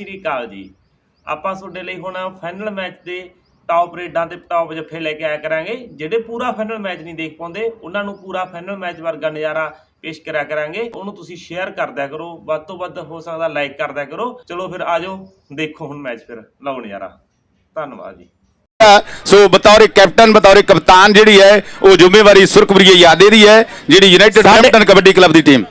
ਸ਼੍ਰੀ ਅਕਾਲ ਜੀ। ਆਪਾਂ ਤੁਹਾਡੇ ਲਈ ਹੁਣ ਫਾਈਨਲ ਮੈਚ ਦੇ ਟੌਪ ਰੇਡਾਂ ਤੇ ਟੌਪ ਜੱਫੇ ਲੈ ਕੇ ਆਇਆ ਕਰਾਂਗੇ। ਜਿਹੜੇ ਪੂਰਾ ਫਾਈਨਲ ਮੈਚ ਨਹੀਂ ਦੇਖ ਪਾਉਂਦੇ ਉਹਨਾਂ ਨੂੰ ਪੂਰਾ ਫਾਈਨਲ ਮੈਚ ਵਰਗਾ ਨਜ਼ਾਰਾ ਪੇਸ਼ ਕਰਿਆ ਕਰਾਂਗੇ। ਉਹਨੂੰ ਤੁਸੀਂ ਸ਼ੇਅਰ ਕਰ ਦਿਆ ਕਰੋ। ਵੱਧ ਤੋਂ ਵੱਧ ਹੋ ਸਕਦਾ ਲਾਈਕ ਕਰ ਦਿਆ ਕਰੋ। ਚਲੋ ਫਿਰ ਆਜੋ ਦੇਖੋ ਹੁਣ ਮੈਚ ਫਿਰ। ਲਓ ਨਜ਼ਾਰਾ। ਧੰਨਵਾਦ ਜੀ। ਸੋ ਬਤੌਰ ਕੈਪਟਨ ਬਤੌਰ ਕਪਤਾਨ ਜਿਹੜੀ ਹੈ ਉਹ ਜ਼ਿੰਮੇਵਾਰੀ ਸੁਰਖਪੁਰੀਏ ਯਾਦੇ ਦੀ ਹੈ ਜਿਹੜੀ ਯੂਨਾਈਟਿਡ ਹੈਮਪਟਨ ਕਬੱਡੀ ਕਲੱਬ ਦੀ ਟੀਮ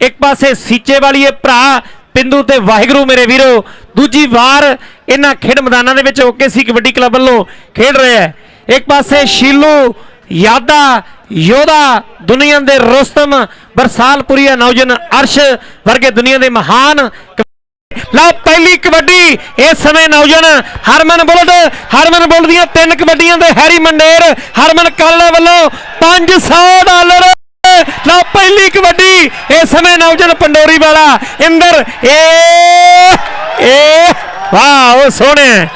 ਇੱਕ ਪਾਸੇ ਸੀਚੇ ਵਾਲੀਏ ਭਰਾ ਪਿੰਦੂ ਤੇ ਵਾਹਿਗੁਰੂ ਮੇਰੇ ਵੀਰੋ, ਦੂਜੀ ਵਾਰ ਇਹਨਾਂ ਖੇਡ ਮੈਦਾਨਾਂ ਦੇ ਵਿੱਚ ਓਕੇਸੀ ਕਬੱਡੀ ਕਲੱਬ ਵੱਲੋਂ ਖੇਡ ਰਿਹਾ ਹੈ। ਇੱਕ ਪਾਸੇ ਸ਼ੀਲੂ, ਯਾਦਾ, ਯੋਧਾ, ਦੁਨੀਆ ਦੇ ਰੁਸਤਮ, ਬਰਸਾਲਪੁਰੀਆ ਨੌਜਨ ਅਰਸ਼ ਵਰਗੇ ਦੁਨੀਆ ਦੇ ਮਹਾਨ ਲਓ ਪਹਿਲੀ ਕਬੱਡੀ ਇਸ ਸਮੇਂ ਨੌਜਵਾਨ ਹਰਮਨ ਬੁਲਟ ਹਰਮਨ ਬੁਲਟ ਦੀਆਂ ਤਿੰਨ ਕਬੱਡੀਆਂ ਦੇ ਹੈਰੀ ਮੰਡੇਰ, ਹਰਮਨ ਕਾਲੜਾ ਵੱਲੋਂ 500 ਡਾਲਰ ਲਓ ਪਹਿਲੀ ਕਬੱਡੀ ਇਸ ਸਮੇਂ ਨੌਜਵਾਨ ਪੰਡੋਰੀ ਵਾਲਾ ਇੰਦਰ ਏ ਏ ਵਾਹ ਉਹ ਸੋਹਣੇ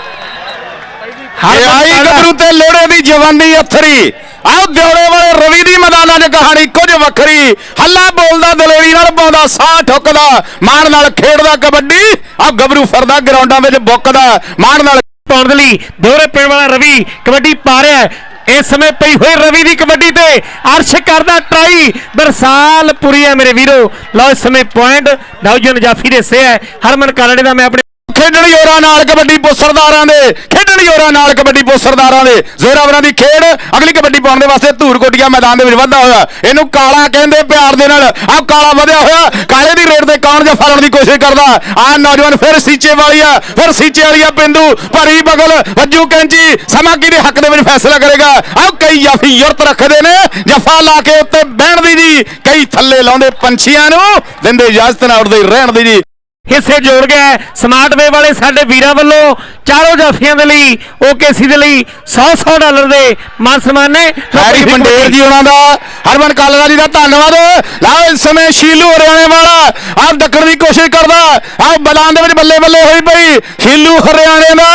ਇਹ ਆਈ ਗੱਭਰੂ ਤੇ ਲੋੜੇ ਦੀ ਜਵਾਨੀ ਅਥਰੀ। ਆਹ ਦਿਉੜੇ ਵਾਲੇ ਰਵੀ ਦੀ ਮੈਦਾਨਾਂ 'ਚ ਕਹਾਣੀ ਕੁਝ ਵੱਖਰੀ। ਹੱਲਾ ਬੋਲਦਾ ਦਲੇਰੀ ਨਾਲ ਪਾਉਂਦਾ ਸਾਹ ਠੁੱਕਦਾ ਮਾਣ ਨਾਲ ਖੇਡਦਾ ਕਬੱਡੀ। ਆਹ ਗੱਭਰੂ ਫਰਦਾ ਗਰਾਊਂਡਾਂ ਵਿੱਚ ਬੁੱਕਦਾ ਮਾਣ ਨਾਲ ਪਾਉਣ ਦੇ ਲਈ ਦੋਹਰੇ ਪਿੰਡ ਵਾਲਾ ਰਵੀ ਕਬੱਡੀ ਪਾ ਰਿਹਾ ਹੈ। ਇਸ ਸਮੇਂ ਪਈ ਹੋਈ ਰਵੀ ਦੀ ਕਬੱਡੀ ਤੇ ਅਰਸ਼ ਕਰਦਾ ਟਰਾਈ। ਬਰਸਾਲ ਪੁਰੀ ਹੈ ਮੇਰੇ ਵੀਰੋ। ਲਓ ਇਸ ਸਮੇਂ ਪੁਆਇੰਟ ਨੌਜਵਾਨ ਜਾਫੀ ਦੇ ਸੇ ਹੈ। ਹਰਮਨ ਕਾਲੜੇ ਦਾ ਮੈਂ ਆਪਣੇ ਖੇਡਣ ਯੋਰਾਂ ਨਾਲ ਕਬੱਡੀ ਪੁੱਸਰਦਾਰਾਂ ਦੇ, ਖੇਡਣ ਯੋਰਾਂ ਨਾਲ ਕਬੱਡੀ ਪੁੱਸਰਦਾਰਾਂ ਦੇ। ਜ਼ੋਰਾਵਰਾਂ ਦੀ ਖੇਡ ਅਗਲੀ ਕਬੱਡੀ ਪਾਉਣ ਦੇ ਵਾਸਤੇ ਧੂਰ ਕੋਟੀਆ ਮੈਦਾਨ ਦੇ ਵਿੱਚ ਵਾਧਾ ਹੋਇਆ। ਇਹਨੂੰ ਕਾਲਾ ਕਹਿੰਦੇ ਪਿਆਰ ਦੇ ਨਾਲ। ਆਹ ਕਾਲਾ ਵਧਿਆ ਹੋਇਆ। ਕਾਲੇ ਦੀ ਰੇਡ ਤੇ ਕੌਣ ਜਾਂ ਲਾਉਣ ਦੀ ਕੋਸ਼ਿਸ਼ ਕਰਦਾ? ਆਹ ਨੌਜਵਾਨ ਫਿਰ ਸੀਚੇ ਵਾਲੀ ਆ। ਫਿਰ ਸੀਚੇ ਵਾਲੀ ਆ ਪਿੰਦੂ ਭਰੀ ਬਗਲ। ਵੱਜੂ ਕੈਂਚੀ। ਸਮਾਂ ਕਿਹਦੇ ਹੱਕ ਦੇ ਵਿੱਚ ਫੈਸਲਾ ਕਰੇਗਾ? ਆਹ ਕਈ ਜਾਫੀ ਯੁਰਤ ਰੱਖਦੇ ਨੇ। ਜਫਾ ਲਾ ਕੇ ਉੱਤੇ ਬਹਿਣ ਦੀ ਜੀ। ਕਈ ਥੱਲੇ ਲਾਉਂਦੇ ਪੰਛੀਆਂ ਨੂੰ। ਦਿੰਦੇ ਇਜਾਜ਼ਤ ਨਾ ਉੜਦੇ ਰਹਿਣ ਦੀ ਜੀ। ਹਿੱਸੇ ਜੋੜ ਗਿਆ। ਸਮਾਰਟ ਵੇ ਵਾਲੇ ਸਾਡੇ ਵੀਰਾਂ ਵੱਲੋਂ ਚਾਰੋਂ ਜਾਫੀਆਂ ਦੇ ਲਈ ਓਕੇਸੀ ਦੇ ਲਈ 100-100 ਡਾਲਰ ਦੇ ਮਾਨ ਸਨਮਾਨ ਨੇ। ਹੈਰੀ ਮੰਡੇਰ ਜੀ ਉਹਨਾਂ ਦਾ। ਹਰਮਨ ਕਾਲਰਾ ਜੀ ਦਾ ਧੰਨਵਾਦ। ਲਓ ਇਸ ਸਮੇਂ ਸ਼ੀਲੂ ਹਰਿਆਣੇ ਵਾਲਾ ਆਪ ਡੱਕਣ ਦੀ ਕੋਸ਼ਿਸ਼ ਕਰਦਾ। ਆਹ ਮੈਦਾਨ ਦੇ ਵਿੱਚ ਬੱਲੇ ਬੱਲੇ ਹੋਈ ਪਈ। ਸ਼ੀਲੂ ਹਰਿਆਣੇ ਦਾ।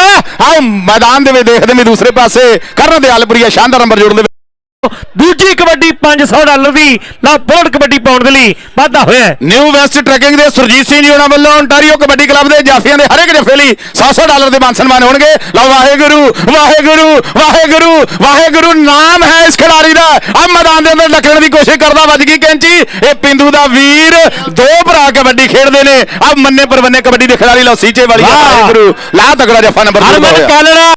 ਆਹ ਮੈਦਾਨ ਦੇ ਵਿੱਚ ਦੇਖਦੇ ਨੇ ਦੂਸਰੇ ਪਾਸੇ। ਕਰਨ ਦਿਆਲਪੁਰੀਆ ਸ਼ਾਨਦਾਰ ਨੰਬਰ ਜੋੜਨ ਦੇ ਦੂਜੀ ਕਬੱਡੀ 500 ਡਾਲਰ ਦੀ ਲਓ ਬੋਲਡ ਕਬੱਡੀ ਪਾਉਣ ਦੇ ਲਈ ਵਾਧਾ ਹੋਇਆ। ਨਿਊ ਵੈਸਟ ਟਰੈਕਿੰਗ ਦੇ ਸੁਰਜੀਤ ਸਿੰਘ ਜੀ ਉਹਨਾਂ ਵੱਲੋਂ ontario ਕਬੱਡੀ ਕਲੱਬ ਦੇ ਜਾਫੀਆਂ ਦੇ ਹਰੇਕ ਜਫੇ ਲਈ 100 ਡਾਲਰ ਦੇ ਮਾਨ ਸਨਮਾਨ ਹੋਣਗੇ ਲਓ ਵਾਹਿਗੁਰੂ ਵਾਹਿਗੁਰੂ ਵਾਹਿਗੁਰੂ ਵਾਹਿਗੁਰੂ ਨਾਮ ਹੈ ਇਸ ਖਿਡਾਰੀ ਦਾ ਆ ਮੈਦਾਨ ਦੇ ਅੰਦਰ ਲੱਕੜਨ ਦੀ ਕੋਸ਼ਿਸ਼ ਕਰਦਾ ਵੱਜ ਗਈ ਕੈਂਚੀ ਇਹ ਪਿੰਦੂ ਦਾ ਵੀਰ ਦੋ ਭਰਾ ਕਬੱਡੀ ਖੇਡਦੇ ਨੇ ਆ ਮੰਨੇ ਪਰਵੰਨੇ ਕਬੱਡੀ ਦੇ ਖਿਡਾਰੀ ਲਓ ਸੀਚੇ ਵਾਲੀ। ਵਾਹਿਗੁਰੂ ਲਾ ਤਕੜਾ ਜਫਾ ਨੰਬਰ ਦੋ ਹਰਮਨ ਹੋਇਆ। ਕਾਲੜਾ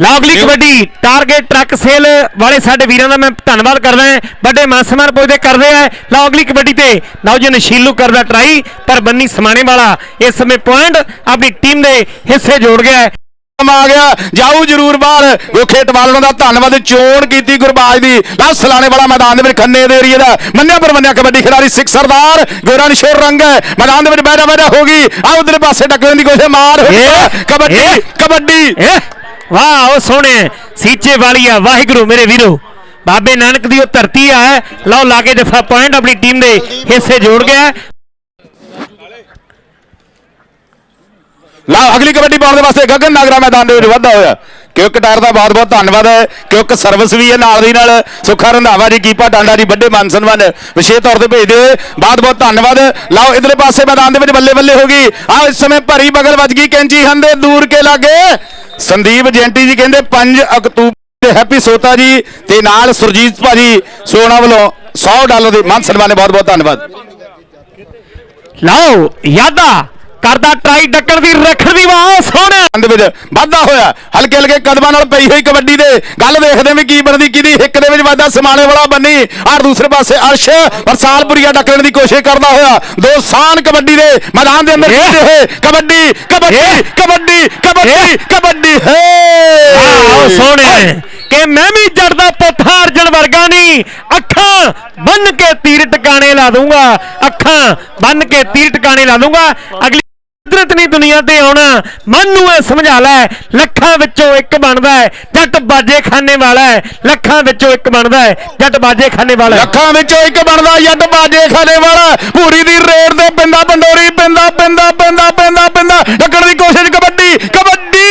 ਲਾਗਲੀ ਕਬੱਡੀ ਟਾਰਗੇਟ ਟਰੱਕ ਸੇਲ ਵਾਲੇ ਸਾਡੇ ਵੀਰਾਂ ਦਾ ਮੈਂ ਧੰਨਵਾਦ ਕਰਦਾ ਹਾਂ। ਵੱਡੇ ਮਾਸਮਾਰ ਪੁੱਜਦੇ ਕਰਦੇ ਆ। ਲਾਗਲੀ ਕਬੱਡੀ ਤੇ। ਨੌਜਵਾਨ ਸ਼ੀਲੂ ਕਰਦਾ ਟਰਾਈ ਪਰ ਬੰਨੀ ਸਮਾਣੇ ਵਾਲਾ। ਇਸ ਸਮੇਂ ਪੁਆਇੰਟ ਆਪਣੀ ਟੀਮ ਦੇ ਹਿੱਸੇ ਜੋੜ ਗਿਆ ਹੈ। ਆ ਗਿਆ। ਜਾਊ ਜਰੂਰ ਬਾਹਰ। ਗੋਖੇ ਟਵਾਲਣ ਦਾ ਧੰਨਵਾਦ। ਚੋਣ ਕੀਤੀ ਗੁਰਬਾਜ ਦੀ। ਲਾ ਸਲਾਣੇ ਵਾਲਾ ਮੈਦਾਨ ਦੇ ਵਿੱਚ ਖੰਨੇ ਦੇ ਏਰੀਏ ਦਾ। ਮੰਨਿਆ ਪਰ ਮੰਨਿਆ ਕਬੱਡੀ ਖਿਡਾਰੀ ਸਿੱਖ ਸਰਦਾਰ। ਗੋਰਾ ਨਿਸ਼ੋਰ ਰੰਗ ਹੈ। ਮੈਦਾਨ ਦੇ ਵਿੱਚ ਬੈਠਾ ਬੈਠਾ ਹੋ ਗਈ। ਆ ਉਧਰ ਪਾਸੇ ਡੱਕਣ ਦੀ ਕੋਸ਼ਿਸ਼। ਮਾਰ ਹੋਈ ਕਬੱਡੀ ਕਬੱਡੀ। ਵਾਹ, ਉਹ ਸੋਹਣੇ ਸੀਚੇ ਵਾਲੀਆ, ਵਾਹਿਗੁਰੂ ਮੇਰੇ ਵੀਰੋ। ਬਾਬੇ ਨਾਨਕ ਦੀ ਉਹ ਧਰਤੀ ਆ ਲਓ, ਲਾਗੇ ਜਫਾ ਪੁਆਇੰਟ ਆਪਣੀ ਟੀਮ ਦੇ ਹਿੱਸੇ ਜੋੜ ਗਿਆ। ਹੈ। ਅਗਲੀ ਕਬੱਡੀ ਪਾਉਣ ਦੇ ਵਾਸਤੇ ਗਗਨ ਨਾਗਰਾ ਮੈਦਾਨ ਦੇ ਵਿੱਚ ਵਾਧਾ ਹੋਇਆ। ਕਿਉਂਕਿ ਟਾਇਰ ਦਾ ਬਹੁਤ ਬਹੁਤ ਧੰਨਵਾਦ ਹੈ। ਕਿਉਂਕਿ ਸਰਵਿਸ ਵੀ ਹੈ ਨਾਲ ਦੀ ਨਾਲ। ਸੁੱਖਾ ਰੰਧਾਵਾ ਜੀ, ਕੀਪਾ ਟਾਂਡਾ ਜੀ, ਵੱਡੇ ਮਾਨ ਸਨਮਾਨ ਵਿਸ਼ੇਸ਼ ਤੌਰ ਤੇ ਭੇਜਦੇ ਹੋਏ ਬਹੁਤ ਬਹੁਤ ਧੰਨਵਾਦ। ਲਾਓ, ਇਧਰਲੇ ਪਾਸੇ ਮੈਦਾਨ ਦੇ ਵਿੱਚ ਬੱਲੇ ਬੱਲੇ ਹੋ ਗਈ। ਆ ਇਸ ਸਮੇਂ ਭਰੀ ਬਗਲ ਵੱਜ ਗਈ ਕੈਂਚੀ, ਹੰਦੇ ਦੂਰ ਕੇ ਲਾਗੇ। ਸੰਦੀਪ ਜੈਂਟੀ ਜੀ ਕਹਿੰਦੇ 5 ਅਕਤੂਬਰ ਤੇ ਹੈਪੀ ਸੋਤਾ ਜੀ ਤੇ ਨਾਲ ਸੁਰਜੀਤ ਭਾਜੀ ਸੋਨਾ ਵੱਲੋਂ 100 ਡਾਲਰ ਦੇ ਮਾਨ ਸਨਮਾਨ ਨੇ ਬਹੁਤ ਬਹੁਤ ਧੰਨਵਾਦ। ਲਓ, ਯਾਦਾ। ਕਰਦਾ ਟਰਾਈ ਡੱਕਣ ਦੀ ਰੱਖਣ ਦੀ ਵਾਹ ਸੋਹਣਾ ਦੇ ਵਿੱਚ ਵਾਧਾ ਹੋਇਆ। ਹਲਕੇ ਹਲਕੇ ਕਦਮਾਂ ਨਾਲ ਪਈ ਹੋਈ ਕਬੱਡੀ ਦੇ। ਗੱਲ ਦੇਖਦੇ ਵੀ ਕੀ ਬਣਦੀ ਕਿਹਦੀ ਹਿੱਕ ਦੇ ਵਿੱਚ ਵਾਧਾ ਸਮਾਣੇ ਵਾਲਾ ਬੰਨੀ। ਔਰ ਦੂਸਰੇ ਪਾਸੇ ਅਰਸ਼ ਵਰਸਾਲਪੁਰੀਆ ਡੱਕਣ ਦੀ ਕੋਸ਼ਿਸ਼ ਕਰਦਾ ਹੋਇਆ। ਦੋ ਸਾਨ ਕਬੱਡੀ ਦੇ ਮੈਦਾਨ ਦੇ ਅੰਦਰ ਹੋਏ। ਕਬੱਡੀ ਕਬੱਡੀ। ਕਬੱਡੀ ਕਬੱਡੀ ਕਬੱਡੀ ਹੈ! ਆਹ ਸੋਹਣੇ ਕਿ ਮੈਂ ਵੀ ਜੜਦਾ ਪੁੱਤ ਅਰਜਨ ਵਰਗਾ ਨਹੀਂ। ਅੱਖਾਂ ਬੰਨ ਕੇ ਤੀਰ ਟਿਕਾਣੇ ਲਾ ਦੂੰਗਾ ਅੱਖਾਂ ਬੰਨ ਕੇ ਤੀਰ ਟਿਕਾਣੇ ਲਾ ਦੂੰਗਾ ਅਗਲੀ ਕੁਦਰਤ ਨਹੀਂ ਦੁਨੀਆ ਤੇ ਆਉਣਾ ਮਨ ਨੂੰ ਇਹ ਸਮਝਾ ਲੈ, ਲੱਖਾਂ ਵਿੱਚੋਂ ਇੱਕ ਬਣਦਾ ਹੈ, ਜੱਟ ਬਾਜੇ ਖਾਨੇ ਵਾਲਾ ਹੈ, ਲੱਖਾਂ ਵਿੱਚੋਂ ਇੱਕ ਬਣਦਾ ਹੈ, ਜੱਟ ਬਾਜੇ ਖਾਨੇ ਵਾਲਾ ਹੈ। ਲੱਖਾਂ ਵਿੱਚੋਂ ਇੱਕ ਬਣਦਾ ਜੱਟ ਬਾਜੇ ਖਾਣੇ ਵਾਲਾ ਪੂਰੀ ਦੀ ਰੇਡ ਤੇ ਪਿੰਦਾ ਪੰਡੋਰੀ ਪਿੰਦਾ ਪਿੰਦਾ ਪਿੰਦਾ ਪਿੰਦਾ ਪਿੰਦਾ ਢੱਕਣ ਦੀ ਕੋਸ਼ਿਸ਼ ਕਬੱਡੀ ਕਬੱਡੀ!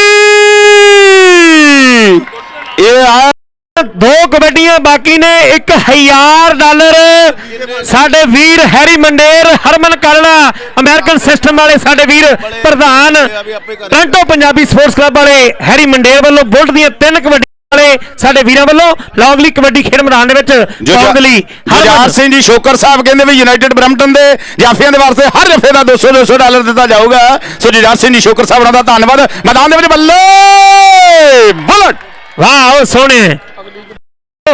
ਇਹ ਆ ਦੋ ਕਬੱਡੀਆਂ ਬਾਕੀ ਨੇ 1000 ਡਾਲਰ। ਸਾਡੇ ਵੀਰ Harry Mander Harman Kalra American system ਵਾਲੇ ਸਾਡੇ ਵੀਰ ਪ੍ਰਧਾਨ ਟ੍ਰਾਂਟੋ ਪੰਜਾਬੀ ਸਪੋਰਟਸ ਕਲੱਬ ਵਾਲੇ ਹੈਰੀ ਮੰਡੇਰ ਵੱਲੋਂ ਬੁਲਟ ਦੀਆਂ ਤਿੰਨ ਕਬੱਡੀ ਵਾਲੇ ਸਾਡੇ ਵੀਰਾਂ ਵੱਲੋਂ ਲੌਂਗਲੀ ਕਬੱਡੀ ਖੇਡ ਮੈਦਾਨ ਦੇ ਵਿੱਚ ਜੁਝਾਰ ਹਰਮਨ ਸਿੰਘ ਜੀ ਸ਼ੋਕਰ ਸਾਹਿਬ ਕਹਿੰਦੇ ਵੀ ਯੂਨਾਈਟਿਡ ਬ੍ਰੈਂਪਟਨ ਦੇ ਜਾਫੀਆਂ ਦੇ ਵਾਸਤੇ ਹਰ ਜਫੇ ਦਾ 200 200 ਡਾਲਰ ਦਿੱਤਾ ਜਾਊਗਾ। ਸੋ ਜੁਝਾਰ ਸਿੰਘ ਜੀ ਸ਼ੋਕਰ ਸਾਹਿਬ ਦਾ ਧੰਨਵਾਦ। ਮੈਦਾਨ ਦੇ ਵਿੱਚ ਬੱਲੇ ਬੁਲਟ। ਵਾਹ ਸੋਹਣੇ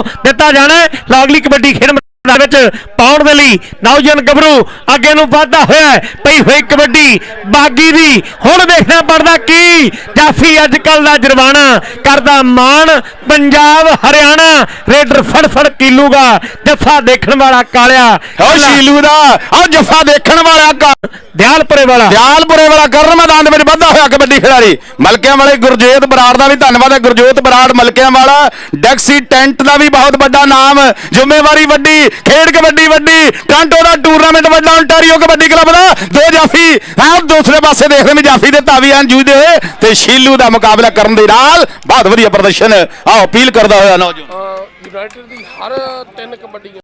ਦਿੱਤਾ ਜਾਣਾ ਹੈ। ਲੌਂਗਲੀ ਕਬੱਡੀ ਖੇਡ ਮੈਦਾਨ ਵਿੱਚ ਪਾਉਣ ਦੇ ਲਈ ਨੌਜਵਾਨ ਗੱਭਰੂ ਅੱਗੇ ਨੂੰ ਵਧਦਾ ਹੋਇਆ ਹੈ। ਪਈ ਹੋਈ ਕਬੱਡੀ ਬਾਗੀ ਦੀ ਹੁਣ ਦੇਖਣਾ ਪੜਦਾ ਕੀ। ਜਾਫੀ ਅੱਜ ਕੱਲ ਦਾ ਜਰਵਾਣਾ ਕਰਦਾ ਮਾਣ। ਪੰਜਾਬ ਹਰਿਆਣਾ ਰੇਡਰ ਫੜ ਫੜ ਕੀਲੂਗਾ ਜੱਫਾ ਦੇਖਣ ਵਾਲਾ ਕਾਲਿਆ। ਓ ਸ਼ੀਲੂ ਦਾ। ਆ ਜਫਾ ਦੇਖਣ ਵਾਲਾ ਦਿਆਲਪੁਰੇ ਵਾਲਾ। ਦਿਆਲਪੁਰੇ ਵਾਲਾ ਕਰਨ ਮੈਦਾਨ ਦੇ ਵਿੱਚ ਵੱਧਾ ਹੋਇਆ ਕਬੱਡੀ ਖਿਡਾਰੀ। ਮਲਕਿਆਂ ਵਾਲੇ ਗੁਰਜੀਤ ਬਰਾੜ ਦਾ ਵੀ ਧੰਨਵਾਦ ਹੈ। ਗੁਰਜੋਤ ਬਰਾੜ ਮਲਕਿਆਂ ਵਾਲਾ। ਡੈਕਸੀ ਟੈਂਟ ਦਾ ਵੀ ਬਹੁਤ ਵੱਡਾ ਨਾਮ। ਜ਼ਿੰਮੇਵਾਰੀ ਵੱਡੀ ਖੇਡ ਕਬੱਡੀ ਵੱਡੀ ਟ੍ਰਾਂਟੋ ਦਾ ਟੂਰਨਾਮੈਂਟ ਵੱਡਾ ontario ਕਬੱਡੀ ਕਲੱਬ ਦਾ ਦੋ ਜਾਫੀ। ਹਾਂ ਦੂਸਰੇ ਪਾਸੇ ਦੇਖਦੇ ਵੀ ਜਾਫੀ ਦੇ ਤਾਵੀ ਹਨ ਜੂਦੇ ਹੋਏ ਤੇ ਸ਼ੀਲੂ ਦਾ ਮੁਕਾਬਲਾ ਕਰਨ ਦੇ ਨਾਲ ਬਹੁਤ ਵਧੀਆ ਪ੍ਰਦਰਸ਼ਨ ਆਓ ਅਪੀਲ ਕਰਦਾ ਹੋਇਆ ਨੌਜਵਾਨ। ਯੂਨਾਈਟਿਡ ਦੀ ਹਰ ਤਿੰਨ ਕਬੱਡੀਆਂ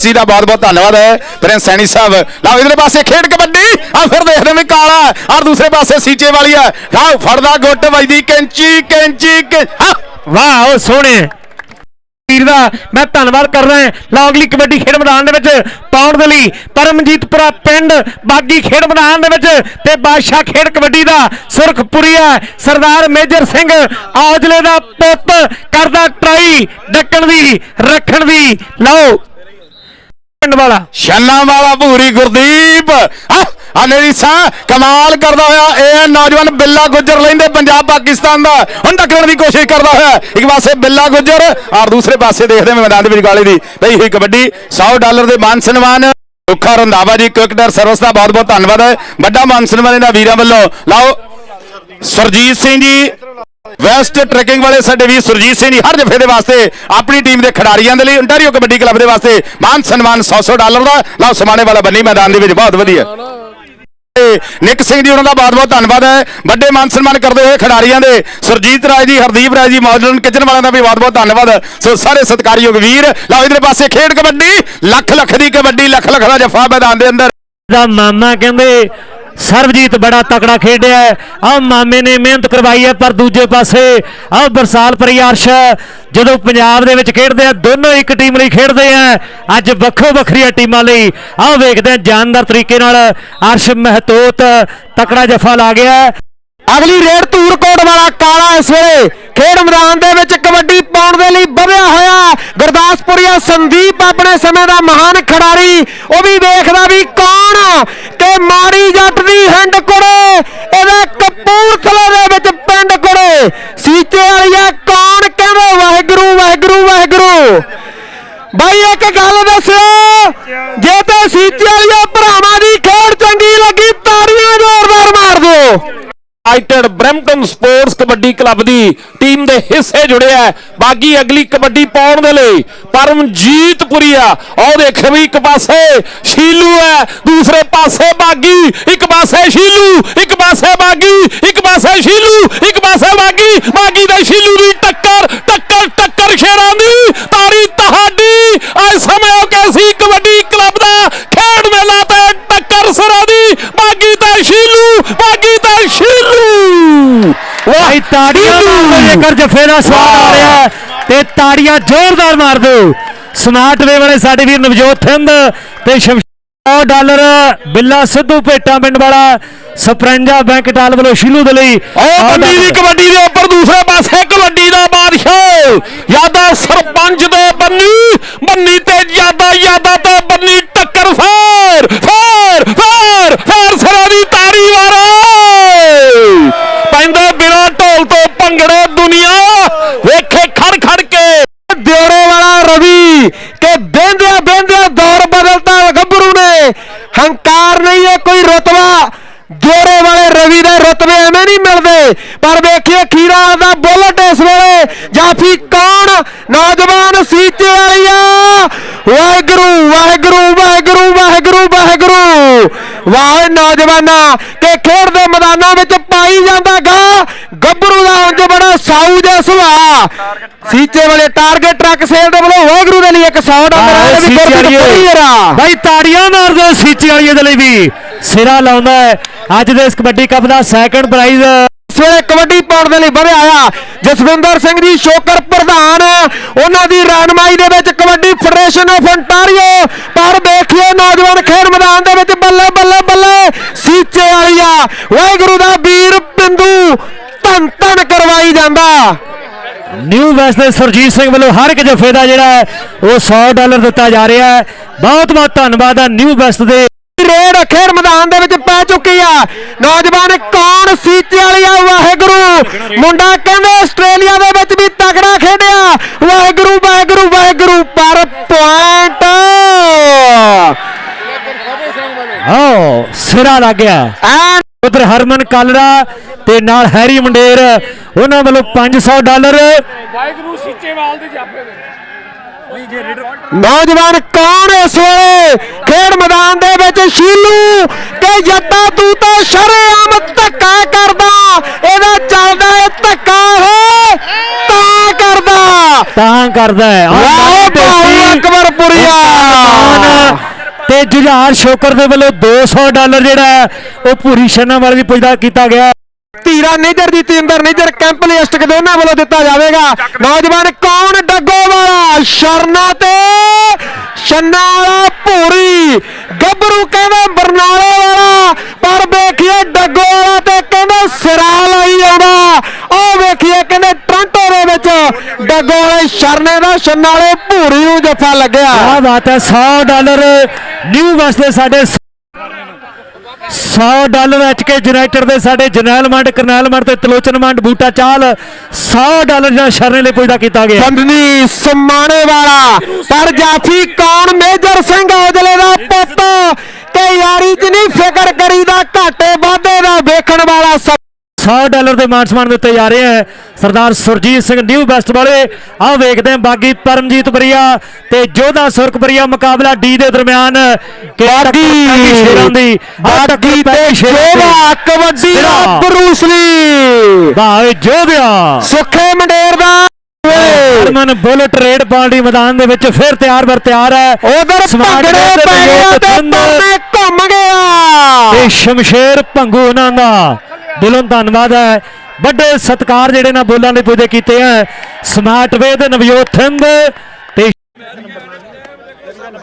ਜੀ ਦਾ ਬਹੁਤ ਬਹੁਤ ਧੰਨਵਾਦ ਹੈ ਪ੍ਰਿੰਸ ਸੈਣੀ ਸਾਹਿਬ। ਲਓ ਇਧਰਲੇ ਪਾਸੇ ਖੇਡ ਕਬੱਡੀ ਆ ਫਿਰ ਦੇਖਦੇ ਵੀ ਕਾਲਾ ਔਰ ਦੂਸਰੇ ਪਾਸੇ ਸੀਚੇ ਵਾਲੀ ਹੈ। ਆਹ ਫੜਦਾ ਗੁੱਟ ਵੱਜਦੀ ਕੈਂਚੀ ਕੈਂਚੀ ਵਾਹ ਉਹ ਸੋਹਣੇ ਵੀਰ ਦਾ ਮੈਂ ਧੰਨਵਾਦ ਕਰਦਾ ਹਾਂ ਲੌਂਗਲੀ ਕਬੱਡੀ ਖੇਡ ਮੈਦਾਨ ਦੇ ਵਿੱਚ ਪਾਉਣ ਦੇ ਲਈ। ਪਰਮਜੀਤਪੁਰਾ ਪਿੰਡ ਬਾਗੀ ਖੇਡ ਮੈਦਾਨ ਦੇ ਵਿੱਚ ਤੇ ਬਾਦਸ਼ਾਹ ਖੇਡ ਕਬੱਡੀ ਦਾ ਸੁਰਖਪੁਰੀਆ ਸਰਦਾਰ ਮੇਜਰ ਸਿੰਘ ਔਜਲੇ ਦਾ ਪੁੱਤ ਕਰਦਾ ਟਰਾਈ ਡੱਕਣ ਦੀ, ਰੱਖਣ ਦੀ। ਲਓ। ਪਿੰਡ ਵਾਲਾ। ਛੰਨਾ ਵਾਲਾ ਭੂਰੀ ਗੁਰਦੀਪ। ਆ ਅਨੇਰੀ ਕਮਾਲ ਕਰਦਾ ਹੋਇਆ, ਇਹ ਨੌਜਵਾਨ ਬਿੱਲਾ ਗੁੱਜਰ ਲੈਂਦੇ ਪੰਜਾਬ ਪਾਕਿਸਤਾਨ ਦਾ। ਹੁਣ ਟੱਕਰਨ ਦੀ ਕੋਸ਼ਿਸ਼ ਕਰਦਾ ਹੋਇਆ। ਇੱਕ ਪਾਸੇ ਬਿੱਲਾ ਗੁੱਜਰ, ਔਰ ਦੂਸਰੇ ਪਾਸੇ ਦੇਖਦੇ ਮੈਦਾਨ ਦੇ ਵਿੱਚ ਗਾਲੀ ਦੀ। ਪਈ ਹੋਈ ਕਬੱਡੀ 100 ਡਾਲਰ ਦੇ ਮਾਨ ਸਨਮਾਨ ਸੁੱਖਾ ਰੰਧਾਵਾ ਜੀ ਕ੍ਰਿਕਟਰ ਸਰਵਿਸ ਦਾ ਬਹੁਤ ਬਹੁਤ ਧੰਨਵਾਦ ਹੈ। ਵੱਡਾ ਮਾਨ ਸਨਮਾਨ ਇਹਨਾਂ ਵੀਰਾਂ ਵੱਲੋਂ। ਲਾਓ, ਸਰਜੀਤ ਸਿੰਘ ਜੀ, ਵੈਸਟ ਟਰੈਕਿੰਗ ਵਾਲੇ ਸਾਡੇ ਵੀਰ ਸੁਰਜੀਤ ਸਿੰਘ ਜੀ, ਹਰ ਜਫੇ ਦੇ ਵਾਸਤੇ, ਆਪਣੀ ਟੀਮ ਦੇ ਖਿਡਾਰੀਆਂ ਦੇ ਲਈ, ontario ਕਬੱਡੀ ਕਲੱਬ ਦੇ ਵਾਸਤੇ ਮਾਨ ਸਨਮਾਨ 100 ਡਾਲਰ ਦਾ। ਲਾਓ, ਸਮਾਣੇ ਵਾਲਾ ਬੰਨੀ ਮੈਦਾਨ ਦੇ ਵਿੱਚ, ਬਹੁਤ ਵਧੀਆ। ਨਿਕ ਸਿੰਘ ਜੀ ਉਹਨਾਂ ਦਾ ਬਹੁਤ ਬਹੁਤ ਧੰਨਵਾਦ ਹੈ। ਵੱਡੇ ਮਾਨ ਸਨਮਾਨ ਕਰਦੇ ਹੋਏ ਖਿਡਾਰੀਆਂ ਦੇ ਸੁਰਜੀਤ ਰਾਜ ਜੀ, ਹਰਦੀਪ ਰਾਜ ਜੀ ਮਾਡਰਨ ਕਿਚਨ ਵਾਲਿਆਂ ਦਾ ਵੀ ਬਹੁਤ ਬਹੁਤ ਧੰਨਵਾਦ। ਸੋ ਸਾਰੇ ਸਤਿਕਾਰਯੋਗ ਵੀਰ, ਲਓ ਇਧਰੇ ਪਾਸੇ ਖੇਡ ਕਬੱਡੀ, ਲੱਖ ਲੱਖ ਦੀ ਕਬੱਡੀ, ਲੱਖ ਲੱਖ ਦਾ ਜਫਾ ਮੈਦਾਨ ਦੇ ਅੰਦਰ। ਦਾ ਮਾਮਾ ਕਹਿੰਦੇ ਸਰਬਜੀਤ ਬੜਾ ਤਕੜਾ ਖੇਡਿਆ ਆ ਮਾਮੇ ਨੇ ਮਿਹਨਤ ਕਰਵਾਈ ਹੈ, ਪਰ ਦੂਜੇ ਪਾਸੇ ਆ ਬਰਸਾਲ ਪਰਿਆਰਸ਼ ਜਦੋਂ ਪੰਜਾਬ ਦੇ ਵਿੱਚ ਖੇਡਦੇ ਆ, ਦੋਨੋਂ ਇੱਕ ਟੀਮ ਲਈ ਖੇਡਦੇ ਆ। ਅੱਜ ਵੱਖੋ ਵੱਖਰੀਆਂ ਟੀਮਾਂ ਲਈ ਆਹ ਵੇਖਦੇ ਆ, ਜਾਨਦਾਰ ਤਰੀਕੇ ਨਾਲ ਅਰਸ਼ ਮਹਿਤੋਤ ਤਕੜਾ ਜਫਾ ਲਾ ਗਿਆ ਅਗਲੀ ਰੇਡ ਧੂਰਕੋਟ ਵਾਲਾ ਕਾਲਾ ਇਸ ਵੇਲੇ ਖੇਡ ਮੈਦਾਨ ਦੇ ਵਿੱਚ ਕਬੱਡੀ ਪਾਉਣ ਦੇ ਲਈ ਵਧਿਆ ਹੋਇਆ ਗੁਰਦਾਸਪੁਰੀਆ ਸੰਦੀਪ ਆਪਣੇ ਸਮੇਂ ਦਾ ਮਹਾਨ ਖਿਡਾਰੀ, ਉਹ ਵੀ ਵੇਖਦਾ ਵੀ ਕੌਣ ਤੇ ਮਾੜੀ ਜੱਟ ਦੀ ਹੰਡ ਕੁੜੇ, ਇਹਦਾ ਕਪੂਰਥਲੇ ਦੇ ਵਿੱਚ ਪਿੰਡ ਕੁੜੇ। ਸੀਚੇ ਵਾਲੀਆ ਕੌਣ? ਕਹਿੰਦਾ ਵਾਹਿਗੁਰੂ ਵਾਹਿਗੁਰੂ ਵਾਹਿਗੁਰੂ। ਬਾਈ, ਇੱਕ ਗੱਲ ਦੱਸਿਓ ਜੇ ਤੇ ਸੀਚੇ ਵਾਲੀਆ ਭਰਾਵਾਂ ਦੀ ਖੇਡ ਚੰਗੀ ਲੱਗੀ ਤਾੜੀਆਂ ਜ਼ੋਰਦਾਰ ਮਾਰ ਦਿਓ United Brampton sports kabaddi club ਦੀ ਟੀਮ ਦੇ ਹਿੱਸੇ ਜੁੜਿਆ ਬਾਗੀ ਅਗਲੀ ਕਬੱਡੀ ਪਾਉਣ ਦੇ ਲਈ ਪਰਮਜੀਤ ਪੁਰੀਆ ਉਹ ਦੇਖ ਵੀ ਇੱਕ ਪਾਸੇ ਸ਼ੀਲੂ ਹੈ ਦੂਸਰੇ ਪਾਸੇ ਬਾਗੀ, ਇੱਕ ਪਾਸੇ ਸ਼ੀਲੂ, ਇੱਕ ਪਾਸੇ ਬਾਗੀ, ਇੱਕ ਪਾਸੇ ਸ਼ੀਲੂ, ਇੱਕ ਪਾਸੇ ਬਾਗੀ। ਬਾਗੀ ਤੇ ਸ਼ੀਲੂ ਦੀ ਟੱਕਰ ਟੱਕਰ ਟੱਕਰ ਸ਼ੇਰਾਂ ਦੀ ਤਾਰੀ ਤੁਹਾਡੀ ਅੱਜ ਸਮੇਂ ਹੋ ਕੇ ਸੀ ਕਬੱਡੀ ਕਲੱਬ ਦਾ ਖੇਡ ਮੇਲਾ ਤੇ ਟੱਕਰ ਸਰਾਂ ਦੀ ਬਾਗੀ ਤੇ ਸ਼ੀਲੂ ਬਾਗੀ ਤੇ ਸ਼ੀਲੂ ਭਾਈ ਤਾੜੀਆਂ ਮਾਰੋ ਜੇਕਰ ਜਫੇ ਦਾ ਸਵਾਦ ਆ ਰਿਹਾ ਹੈ, ਤੇ ਤਾੜੀਆਂ ਜ਼ੋਰਦਾਰ ਮਾਰ ਦਿਓ। ਸਮਾਰਟ ਵੇ ਵਾਲੇ ਸਾਡੇ ਵੀਰ ਨਵਜੋਤ ਥਿੰਦ ਤੇ ਸ਼ਮਸ਼ੇਰ ਡਾਲਰ ਬਿੱਲਾ ਸਿੱਧੂ ਭੇਟਾ ਪਿੰਡ ਵਾਲਾ ਸਪਰੰਜਾ ਬੈਂਕ ਟਾਲ ਵੱਲੋਂ ਸ਼ੀਲੂ ਦੇ ਲਈ ਉਹ ਬੰਦੀ ਦੀ ਕਬੱਡੀ ਦੇ ਉੱਪਰ ਦੂਸਰੇ ਪਾਸੇ ਕਬੱਡੀ ਦਾ ਬਾਦਸ਼ਾਹ ਯਾਦਾ ਸਰਪੰਚ ਦੇ ਬੰਨੀ ਬੰਨੀ ਤੇ ਯਾਦਾ ਯਾਦਾ ਤੇ ਬੰਨੀ ਟੱਕਰ ਫੇਰ ਫੇਰ ਫੇਰ ਫੇਰ ਸਰਾ ਦੀ ਤਾਰੀ ਵਾਰੇ ਪੈਂਦੇ ਬਿਨਾ ਢੋਲ ਤੋਂ ਭੰਗੜੇ ਦੁਨੀਆ ਵੇਖੇ ਖੜ ਖੜ ਕੇ ਦਿਓਰੇ ਵਾਲਾ ਰਵੀ ਕਿ ਬਹਿੰਦਿਆਂ ਬਹਿੰਦਿਆਂ ਦੌਰ ਬਦਲਤਾ ਗੱਭਰੂ ਨੇ ਹੰਕਾਰ ਨਹੀਂ ਹੈ ਕੋਈ ਰਤਬਾ ਦਿਓਰੇ ਵਾਲੇ ਰਵੀ ਦੇ ਰਤਬੇ ਐਵੇਂ ਨਹੀਂ ਮਿਲਦੇ ਪਰ ਵੇਖੀਏ ਖੀਰਾ ਦਾ ਬੁਲਟ ਇਸ ਵੇਲੇ ਜਾਫੀ ਕੌਣ? ਨੌਜਵਾਨ ਸੀਚੇ ਵਾਲੀਆ ਵਾਹਿਗੁਰੂ ਵਾਹਿਗੁਰੂ ਵਾਹਿਗੁਰੂ ਵਾਹਿਗੁਰੂ ਵਾਹਿਗੁਰੂ। ਵਾਹ ਨੌਜਵਾਨਾ ਕਿ ਖੇਡ ਦੇ ਮੈਦਾਨਾਂ ਵਿੱਚ ਪਾਈ ਜਾਂਦਾ ਗਾ। ਗੱਭਰੂ ਦਾ ਉਂਝ ਬੜਾ ਸਾਊ ਦੇ ਸੁਭਾ ਸੀਚੇ ਵਾਲੇ ਟਾਰਗੇਟ ਟਰੱਕ ਸੇਲ ਦੇ ਵੱਲੋਂ ਵਾਹਿਗੁਰੂ ਦੇ ਲਈ ਇੱਕ 100 ਡਾਲਰ ਵੀ। ਬਾਈ ਤਾੜੀਆਂ ਮਾਰ ਦਿਓ ਸੀਚੇ ਵਾਲੀਏ ਦੇ ਲਈ ਵੀ ਸਿਰਾ ਲਾਉਂਦਾ ਹੈ। ਅੱਜ ਦੇ ਇਸ ਕਬੱਡੀ ਕੱਪ ਦਾ ਸੈਕੰਡ ਪ੍ਰਾਈਜ਼ ਇਸ ਵੇਲੇ ਕਬੱਡੀ ਪਾਉਣ ਦੇ ਲਈ ਵਧਿਆ ਆ ਜਸਵਿੰਦਰ ਸਿੰਘ ਜੀ, ਸ਼ੋਕਰ ਪ੍ਰਧਾਨ। ਉਹਨਾਂ ਦੀ ਰਹਿਨਮਾਈ ਦੇ ਵਿੱਚ ਕਬੱਡੀ ਫੈਡਰੇਸ਼ਨ ਆਫ ontario ਪਰ ਦੇਖੀਏ ਨੌਜਵਾਨ ਖੇਡ ਮੈਦਾਨ ਦੇ ਵਿੱਚ ਬੱਲੇ ਬੱਲੇ ਬੱਲੇ ਸੀਚੇ ਵਾਲੀਆ ਵਾਹਿਗੁਰੂ ਦਾ ਵੀਰ ਬਿੰਦੂ ਧੰਨ ਧੰਨ ਕਰਵਾਈ ਜਾਂਦਾ। ਨਿਊ ਵੈਸਟ ਦੇ ਸੁਰਜੀਤ ਸਿੰਘ ਵੱਲੋਂ ਹਰ ਇੱਕ ਜਫੇ ਦਾ ਜਿਹੜਾ ਹੈ, ਉਹ 100 ਡਾਲਰ ਦਿੱਤਾ ਜਾ ਰਿਹਾ ਹੈ। ਬਹੁਤ ਬਹੁਤ ਧੰਨਵਾਦ ਆ ਨਿਊ ਵੈਸਟ ਦੇ ਰੇਡ ਖੇਡ ਮੈਦਾਨ ਦੇ ਵਿੱਚ ਪੈ ਚੁੱਕੀ ਆ। ਨੌਜਵਾਨ ਕੌਣ ਸੀਚੇ ਵਾਲੀਆ ਵਾਹਿਗੁਰੂ। ਮੁੰਡਾ ਕਹਿੰਦੇ ਆਸਟ੍ਰੇਲੀਆ ਦੇ ਵਿੱਚ ਵੀ ਤਗੜਾ ਖੇਡਿਆ। ਵਾਹਿਗੁਰੂ ਵਾਹਿਗੁਰੂ ਵਾਹਿਗੁਰੂ ਪਰ ਪੁਆਇੰਟ ਆਓ ਸਿਰਾ ਲੱਗ ਗਿਆ। ਉਧਰ ਹਰਮਨ ਕਾਲਰਾ ਤੇ ਨਾਲ ਹੈਰੀ ਮੰਡੇਰ ਉਹਨਾਂ ਵੱਲੋਂ 500 ਡਾਲਰ। ਨੌਜਵਾਨ ਕੌਣ ਇਸ ਵੇਲੇ? ਖੇਡ ਮੈਦਾਨ ਦੇ ਵਿੱਚ ਸ਼ੀਲੂ ਕਿ ਜੱਟਾ ਤੂੰ ਤਾਂ ਸ਼ਰੇਆਮ ਧੱਕਾ ਕਰਦਾ। ਇਹਦਾ ਚੱਲਦਾ ਏ ਧੱਕਾ ਹੈ ਤਾਂ ਕਰਦਾ। ਤਾਂ ਕਰਦਾ ਹੈ। ਆਹ ਦੇਸੀ। ਅਕਬਰਪੁਰੀਆ ਤੇ ਜੁਝਾਰ ਸ਼ੋਕਰ ਦੇ ਵੱਲੋਂ 200 ਡਾਲਰ ਜਿਹੜਾ ਹੈ, ਉਹ ਪੂਰੀ ਸ਼ਨਾ ਵਾਲੇ ਦੀ ਪੁੱਜਦਾ ਕੀਤਾ ਗਿਆ। ਧੀਰਾ ਨਿਜਰ ਦੀ ਟੀਮ ਨਿਜਰ ਕੈਂਪ ਲਿਸਟ ਦੋਨਾਂ ਵੱਲੋਂ ਦਿੱਤਾ ਜਾਵੇਗਾ। ਨੌਜਵਾਨ ਕੌਣ? ਡੱਗੋ ਵਾਲਾ ਸ਼ਰਨਾ ਤੇ ਛੰਨਾ ਵਾਲਾ ਭੂਰੀ। ਗੱਭਰੂ ਕਹਿੰਦੇ ਬਰਨਾਲੇ ਵਾਲਾ, ਪਰ ਵੇਖੀਏ ਡੱਗੋ ਵਾਲਾ ਤੇ ਕਹਿੰਦੇ ਸਿਰਾ ਲਈ ਆਉਂਦਾ ਉਹ ਵੇਖੀਏ ਕਹਿੰਦੇ ਟ੍ਰਾਂਟੋ ਦੇ ਵਿੱਚ ਡੱਗੋ ਵਾਲੇ ਸ਼ਰਨੇ ਦਾ ਛੰਨਾ ਵਾਲੇ ਭੂਰੀ ਨੂੰ ਜੱਫਾ ਲੱਗਿਆ। ਆਹ ਬਾਤ ਹੈ 100 ਡਾਲਰ ਨਿਊ ਵੈਸਟ ਦੇ ਸਾਡੇ 100 ਡਾਲਰ ਐਚ ਕੇ ਦੇ ਸਾਡੇ ਜਰਨੈਲ ਮੰਡ, ਕਰਨੈਲ ਮੰਡ ਤੇ ਤਲੋਚਨ ਮੰਡ, ਬੂਟਾ ਚਾਲ 100 ਡਾਲਰ ਜਿਹੜਾ ਸ਼ਰਨੇ ਲਈ ਪੁੱਜਦਾ ਕੀਤਾ ਗਿਆ। ਬੰਦਨੀ ਸਮਾਣੇ ਵਾਲਾ, ਪਰ ਜਾਫੀ ਕੌਣ? ਮੇਜਰ ਸਿੰਘ ਔਜਲੇ ਦਾ ਪੁੱਤ ਕਿ ਯਾਰੀ 'ਚ ਨਹੀਂ ਫਿਕਰ ਕਰੀਦਾ, ਘਾਟੇ ਵਾਧੇ ਦਾ ਵੇਖਣ ਵਾਲਾ ਸਭ 100 ਡਾਲਰ ਦੇ ਮਾਨ ਸਨਮਾਨ ਦਿੱਤੇ ਜਾ ਰਹੇ ਹੈ। ਸਰਦਾਰ ਸੁਰਜੀਤ ਸਿੰਘ ਨਿਊ ਬੈਸਟ ਵਾਲੇ ਆਹ ਵੇਖਦੇ ਹਾਂ ਬਾਗੀ ਪਰਮਜੀਤ ਬਰੀਆ ਤੇ ਜੋਧਾ ਸੁਰਖਪਰੀਆ ਮੁਕਾਬਲਾ ਡੀ ਦੇ ਦਰਮਿਆਨ ਬਾਗੀ ਸ਼ੇਰਾਂ ਦੀ? ਬਾਗੀ ਤੇ। ਜੋਵਾ ਕਬੱਡੀ ਦਾ। Bruce Lee. ਵਾਹ ਜੋਧਿਆ। ਸੁੱਖੇ ਮੰਡੇਰ ਦਾ। ਹਰਮਨ ਬੁਲਟ ਰੇਡ ਪਾਰਟੀ ਮੈਦਾਨ ਦੇ ਵਿੱਚ ਫਿਰ ਤਿਆਰ ਬਰ ਤਿਆਰ ਹੈ। ਉਧਰ ਭੰਗੜੇ ਤੇ ਘੁੰਮ ਗਿਆ। ਤੇ ਸ਼ਮਸ਼ੇਰ ਭੰਗੂ ਉਹਨਾਂ ਦਾ। ਦਿਲੋਂ ਧੰਨਵਾਦ ਹੈ। ਵੱਡੇ ਸਤਕਾਰ ਜਿਹੜੇ ਨਾ ਬੋਲਾਂ ਦੇ ਪੁੱਜੇ ਕੀਤੇ ਹੈ ਸਮਾਰਟ ਵੇ ਦੇ ਨਵਜੋਤ ਥਿੰਦ ਤੇ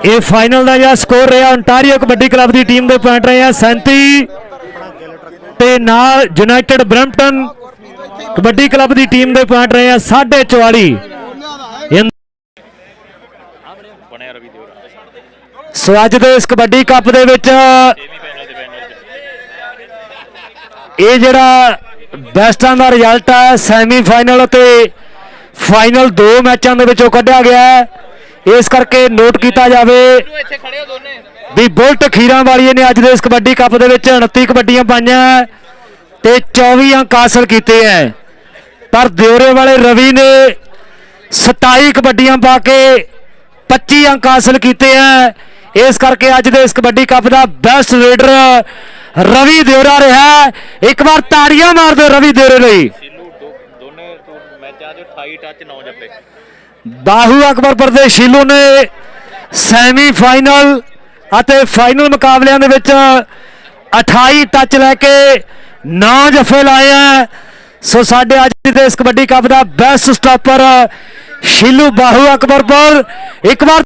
ਇਹ ਫਾਈਨਲ ਦਾ ਜਿਹੜਾ ਸਕੋਰ ਰਿਹਾ ਓਨਟਾਰੀਓ ਕਬੱਡੀ ਕਲੱਬ ਦੀ ਟੀਮ ਦੇ ਪੁਆਇੰਟ ਰਹੇ ਆ 37 ਤੇ ਨਾਲ ਯੂਨਾਈਟਿਡ ਬ੍ਰੈਂਪਟਨ ਕਬੱਡੀ ਕਲੱਬ ਦੀ ਟੀਮ ਦੇ ਪੁਆਇੰਟ ਰਹੇ ਆ 44 ਇਨ- ਸੋ ਅੱਜ ਦੇ ਇਸ ਕਬੱਡੀ ਕੱਪ ਦੇ ਵਿੱਚ ਇਹ ਜਿਹੜਾ ਬੈਸਟਾਂ ਦਾ ਰਿਜ਼ਲਟ ਹੈ ਸੈਮੀ ਫਾਈਨਲ ਅਤੇ ਫਾਈਨਲ ਦੋ ਮੈਚਾਂ ਦੇ ਵਿੱਚੋਂ ਕੱਢਿਆ ਗਿਆ ਹੈ। ਇਸ ਕਰਕੇ ਨੋਟ ਕੀਤਾ ਜਾਵੇ ਵੀ ਬੁਲਟ ਖੀਰਾਂ ਵਾਲੀਏ ਨੇ ਅੱਜ ਦੇ ਇਸ ਕਬੱਡੀ ਕੱਪ ਦੇ ਵਿੱਚ 29 ਕਬੱਡੀਆਂ ਪਾਈਆਂ ਹੈ ਤੇ 24 ਅੰਕ ਹਾਸਲ ਕੀਤੇ ਹੈ। ਪਰ ਦਿਉਰੇ ਵਾਲੇ ਰਵੀ ਨੇ 27 ਕਬੱਡੀਆਂ ਪਾ ਕੇ 25 ਅੰਕ ਹਾਸਲ ਕੀਤੇ ਹੈ। ਇਸ ਕਰਕੇ ਅੱਜ ਦੇ ਇਸ ਕਬੱਡੀ ਕੱਪ ਦਾ ਬੈਸਟ ਰੇਡਰ ਰਵੀ ਦਿਉਰਾ ਰਿਹਾ। ਇੱਕ ਵਾਰ ਤਾੜੀਆਂ ਮਾਰ ਦਿਓ ਰਵੀ ਦਿਉਰੇ ਲਈ। ਦੋਨੇ ਮੈਚਾਂ 'ਚ 28 ਟੱਚ 9 ਜੱਫੇ। ਬਾਹੂ ਅਕਬਰਪੁਰ ਦੇ ਸ਼ੀਲੂ ਨੇ ਸੈਮੀ ਫਾਈਨਲ ਅਤੇ ਫਾਈਨਲ ਮੁਕਾਬਲਿਆਂ ਦੇ ਵਿੱਚ 28 ਟੱਚ ਲੈ ਕੇ 9 ਜਫੇ ਲਾਏ ਆ। ਸੋ ਸਾਡੇ ਅੱਜ ਦੇ ਇਸ ਕਬੱਡੀ ਕੱਪ ਦਾ ਬੈਸਟ ਸਟਾਪਰ ਸ਼ੀਲੂ ਬਾਹੂ ਅਕਬਰਪੁਰ ਇੱਕ ਵਾਰ